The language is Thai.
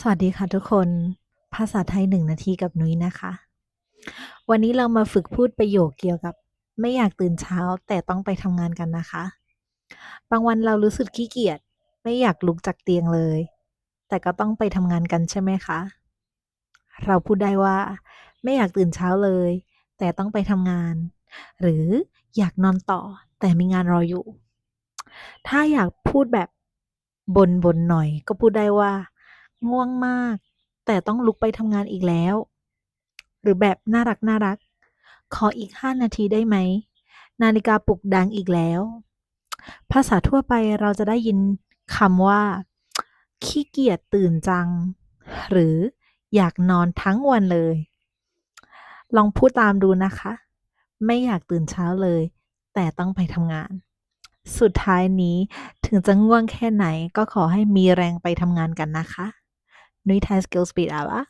สวัสดีค่ะทุกคน ภาษาไทย1นาทีกับนุ้ยนะคะ วันนี้เรามาฝึกพูดประโยคเกี่ยวกับ ไม่อยากตื่นเช้าแต่ต้องไปทำงานกันนะคะ บางวันเรารู้สึกขี้เกียจไม่อยากลุกจากเตียงเลย แต่ก็ต้องไปทำงานกันใช่ไหมคะ เราพูดได้ว่า ไม่อยากตื่นเช้าเลย แต่ต้องไปทำงาน หรืออยากนอนต่อแต่มีงานรออยู่ ถ้าอยากพูดแบบบ่นหน่อยก็พูดได้ว่า ง่วงมาก แต่ต้องลุกไปทำงานอีกแล้ว หรือแบบน่ารักๆขออีก5นาทีได้ไหม นาฬิกาปลุกดังอีกแล้ว ภาษาทั่วไปเราจะได้ยินคำว่า ขี้เกียจตื่นจัง หรืออยากนอนทั้งวันเลย ลองพูดตามดูนะคะ ไม่อยากตื่นเช้าเลย แต่ต้องไปทำงาน สุดท้ายนี้ถึงจะง่วงแค่ไหนก็ขอให้มีแรงไปทำงานกันนะคะ นุ้ยไทยสกิลสปีดอาว่า